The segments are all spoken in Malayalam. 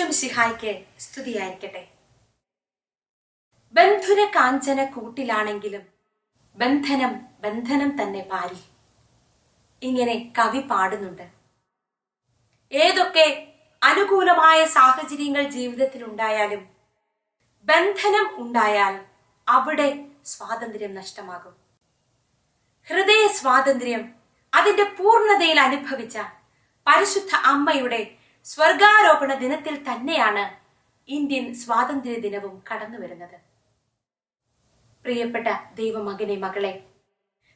മിശിഹായ്ക്ക് സ്തുതിയായിരിക്കട്ടെ. ബന്ധുര കാഞ്ചന കൂട്ടിലാണെങ്കിലും ബന്ധനം ബന്ധനം തന്നെ പാരി. ഇങ്ങനെ കവി പാടുന്നുണ്ട്. ഏതൊക്കെ അനുകൂലമായ സാഹചര്യങ്ങൾ ജീവിതത്തിൽ ഉണ്ടായാലും ബന്ധനം ഉണ്ടായാൽ അവിടെ സ്വാതന്ത്ര്യം നഷ്ടമാകും. ഹൃദയ സ്വാതന്ത്ര്യം അതിന്റെ പൂർണതയിൽ അനുഭവിച്ച പരിശുദ്ധ അമ്മയുടെ സ്വർഗാരോപണ ദിനത്തിൽ തന്നെയാണ് ഇന്ത്യൻ സ്വാതന്ത്ര്യ ദിനവും കടന്നു വരുന്നത്. പ്രിയപ്പെട്ട ദൈവമകനെ മകളെ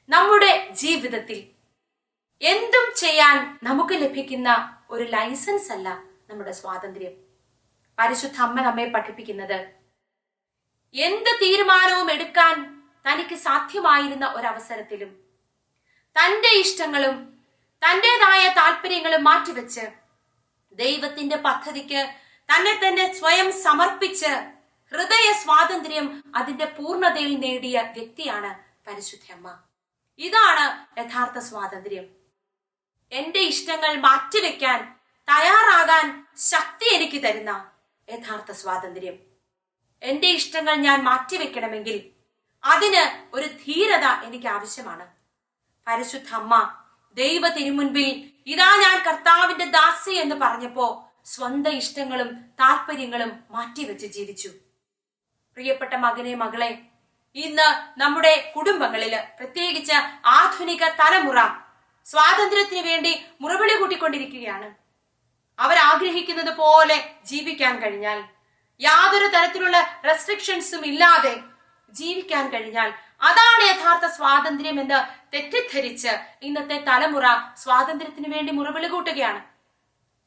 നമ്മുടെ ജീവിതത്തിൽ എന്തും ചെയ്യാൻ നമുക്ക് ലഭിക്കുന്ന ഒരു ലൈസൻസ് അല്ല നമ്മുടെ സ്വാതന്ത്ര്യം. പരിശുദ്ധ അമ്മ നമ്മെ പഠിപ്പിക്കുന്നത് എന്ത് തീരുമാനവും എടുക്കാൻ തനിക്ക് സാധ്യമായിരുന്ന ഒരവസരത്തിലും തന്റെ ഇഷ്ടങ്ങളും തന്റേതായ താല്പര്യങ്ങളും മാറ്റിവെച്ച് ദൈവത്തിന്റെ പദ്ധതിക്ക് തന്നെ തന്നെ സ്വയം സമർപ്പിച്ച് ഹൃദയ സ്വാതന്ത്ര്യം അതിന്റെ പൂർണതയിൽ നേടിയ വ്യക്തിയാണ് പരിശുദ്ധമ്മ ഇതാണ് യഥാർത്ഥ സ്വാതന്ത്ര്യം. എന്റെ ഇഷ്ടങ്ങൾ മാറ്റിവെക്കാൻ തയ്യാറാകാൻ ശക്തി എനിക്ക് തരുന്ന യഥാർത്ഥ സ്വാതന്ത്ര്യം. എന്റെ ഇഷ്ടങ്ങൾ ഞാൻ മാറ്റിവെക്കണമെങ്കിൽ അതിന് ഒരു ധീരത എനിക്ക് ആവശ്യമാണ് പരിശുദ്ധ അമ്മ ദൈവ തിരുമുൻപിൽ ഇതാ ഞാൻ കർത്താവിന്റെ ദാസി എന്ന് പറഞ്ഞപ്പോ സ്വന്തം ഇഷ്ടങ്ങളും താല്പര്യങ്ങളും മാറ്റിവെച്ച് ജീവിച്ചു. പ്രിയപ്പെട്ട മകനെ മകളെ ഇന്ന് നമ്മുടെ കുടുംബങ്ങളിൽ പ്രത്യേകിച്ച് ആധുനിക തലമുറ സ്വാതന്ത്ര്യത്തിന് വേണ്ടി മുറവിളി കൂട്ടിക്കൊണ്ടിരിക്കുകയാണ്. അവർ ആഗ്രഹിക്കുന്നത് പോലെ ജീവിക്കാൻ കഴിഞ്ഞാൽ യാതൊരു തരത്തിലുള്ള റെസ്ട്രിക്ഷൻസും ഇല്ലാതെ ജീവിക്കാൻ കഴിഞ്ഞാൽ അതാണ് യഥാർത്ഥ സ്വാതന്ത്ര്യം എന്ന് തെറ്റിദ്ധരിച്ച് ഇന്നത്തെ തലമുറ സ്വാതന്ത്ര്യത്തിന് വേണ്ടി മുറവിളി കൂട്ടുകയാണ്.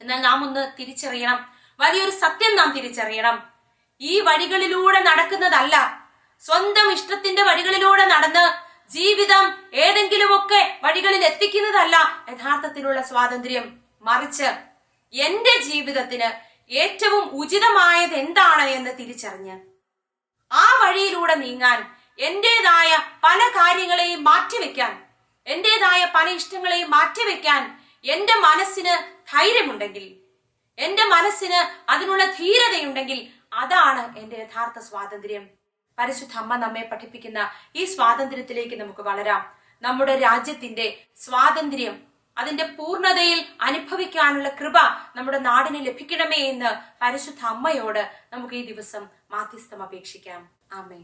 എന്നാൽ നാം ഒന്ന് തിരിച്ചറിയണം. വലിയൊരു സത്യം നാം തിരിച്ചറിയണം. ഈ വഴികളിലൂടെ നടക്കുന്നതല്ല. സ്വന്തം ഇഷ്ടത്തിന്റെ വഴികളിലൂടെ നടന്ന് ജീവിതം ഏതെങ്കിലുമൊക്കെ വഴികളിൽ എത്തിക്കുന്നതല്ല യഥാർത്ഥത്തിലുള്ള സ്വാതന്ത്ര്യം. മറിച്ച് എന്റെ ജീവിതത്തിന് ഏറ്റവും ഉചിതമായത് എന്താണ് എന്ന് തിരിച്ചറിഞ്ഞ്. ആ വഴിയിലൂടെ നീങ്ങാൻ എന്റേതായ പല കാര്യങ്ങളെയും മാറ്റിവെക്കാൻ എന്റേതായ പല ഇഷ്ടങ്ങളെയും മാറ്റിവെക്കാൻ എന്റെ മനസ്സിന് ധൈര്യമുണ്ടെങ്കിൽ എന്റെ മനസ്സിന് അതിനുള്ള ധീരതയുണ്ടെങ്കിൽ അതാണ് എന്റെ യഥാർത്ഥ സ്വാതന്ത്ര്യം. പരിശുദ്ധ അമ്മ നമ്മെ പഠിപ്പിക്കുന്ന ഈ സ്വാതന്ത്ര്യത്തിലേക്ക് നമുക്ക് വളരാം. നമ്മുടെ രാജ്യത്തിന്റെ സ്വാതന്ത്ര്യം അതിന്റെ പൂർണതയിൽ അനുഭവിക്കാനുള്ള കൃപ നമ്മുടെ നാടിന് ലഭിക്കണമേ എന്ന് പരിശുദ്ധ അമ്മയോട് നമുക്ക് ഈ ദിവസം മാധ്യസ്ഥം അപേക്ഷിക്കാം. ആമേ